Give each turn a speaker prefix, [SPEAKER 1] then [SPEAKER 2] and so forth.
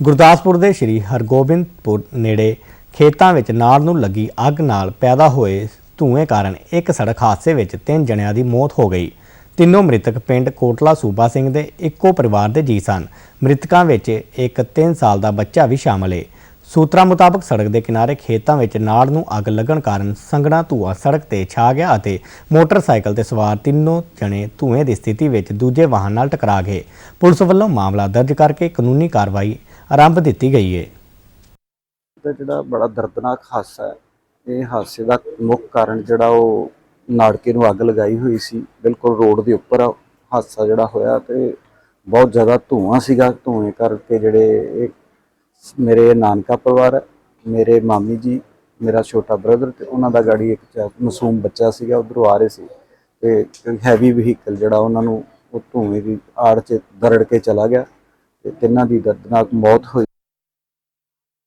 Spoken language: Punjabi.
[SPEAKER 1] ਗੁਰਦਾਸਪੁਰ ਦੇ ਸ਼੍ਰੀ ਹਰਗੋਬਿੰਦਪੁਰ ਨੇੜੇ ਖੇਤਾਂ ਵਿੱਚ ਨਾੜ ਨੂੰ ਲੱਗੀ ਅੱਗ ਨਾਲ ਪੈਦਾ ਹੋਏ ਧੂਏ ਕਾਰਨ ਇੱਕ ਸੜਕ ਹਾਦਸੇ ਵਿੱਚ ਤਿੰਨ ਜਣਿਆਂ ਦੀ ਮੌਤ ਹੋ ਗਈ। ਤਿੰਨੋਂ ਮ੍ਰਿਤਕ ਪਿੰਡ ਕੋਟਲਾ ਸੂਬਾ ਸਿੰਘ ਦੇ ਇੱਕੋ ਪਰਿਵਾਰ ਦੇ ਜੀ ਸਨ। ਮ੍ਰਿਤਕਾਂ ਵਿੱਚ ਇੱਕ 3 ਸਾਲ ਦਾ ਬੱਚਾ ਵੀ ਸ਼ਾਮਲ ਹੈ ਸੂਤਰਾਂ ਮੁਤਾਬਕ ਸੜਕ ਦੇ ਕਿਨਾਰੇ ਖੇਤਾਂ ਵਿੱਚ ਨਾੜ ਨੂੰ ਅੱਗ ਲੱਗਣ ਕਾਰਨ ਸੰਘਣਾ ਧੂਆ ਸੜਕ ਤੇ ਛਾ ਗਿਆ ਅਤੇ ਮੋਟਰਸਾਈਕਲ ਤੇ ਸਵਾਰ ਤਿੰਨੋਂ ਜਣੇ ਧੂਏ ਦੀ ਸਥਿਤੀ ਵਿੱਚ ਦੂਜੇ ਵਾਹਨ ਨਾਲ ਟਕਰਾ ਗਏ। ਪੁਲਿਸ ਵੱਲੋਂ ਮਾਮਲਾ ਦਰਜ ਕਰਕੇ ਕਾਨੂੰਨੀ ਕਾਰਵਾਈ ਆਰੰਭ ਦਿੱਤੀ ਗਈ ਹੈ
[SPEAKER 2] ਦਾ ਜਿਹੜਾ ਬੜਾ ਦਰਦਨਾਕ ਹਾਦਸਾ ਹੈ, ਇਹ ਹਾਦਸੇ ਦਾ ਮੁੱਖ ਕਾਰਨ ਜਿਹੜਾ ਉਹ ਨਾੜਕੇ ਨੂੰ ਅੱਗ ਲਗਾਈ ਹੋਈ ਸੀ। ਬਿਲਕੁਲ ਰੋਡ ਦੇ ਉੱਪਰ ਹਾਦਸਾ ਜਿਹੜਾ ਹੋਇਆ ਤੇ ਬਹੁਤ ਜ਼ਿਆਦਾ ਧੂਆਂ ਸੀਗਾ। ਧੂਏ ਕਰਕੇ ਜਿਹੜੇ ਮੇਰੇ ਨਾਨਕਾ ਪਰਿਵਾਰ ਹੈ, ਮੇਰੇ ਮਾਮੀ ਜੀ ਮੇਰਾ ਛੋਟਾ ਬ੍ਰਦਰ ਤੇ ਉਹਨਾਂ ਦਾ ਗਾੜੀ ਇੱਕ ਚ- ਮਾਸੂਮ ਬੱਚਾ ਸੀਗਾ ਉਧਰੋਂ ਆ ਰਹੇ ਸੀ ਤੇ ਹੈਵੀ ਵਹੀਕਲ ਜਿਹੜਾ ਉਹਨਾਂ ਨੂੰ ਉਹ ਧੂਏ ਦੀ ਆੜ 'ਚ ਦਰੜ ਕੇ ਚਲਾ ਗਿਆ ਤੇ ਤਿੰਨਾਂ ਦੀ ਦਰਦਨਾਕ ਮੌਤ ਹੋਈ।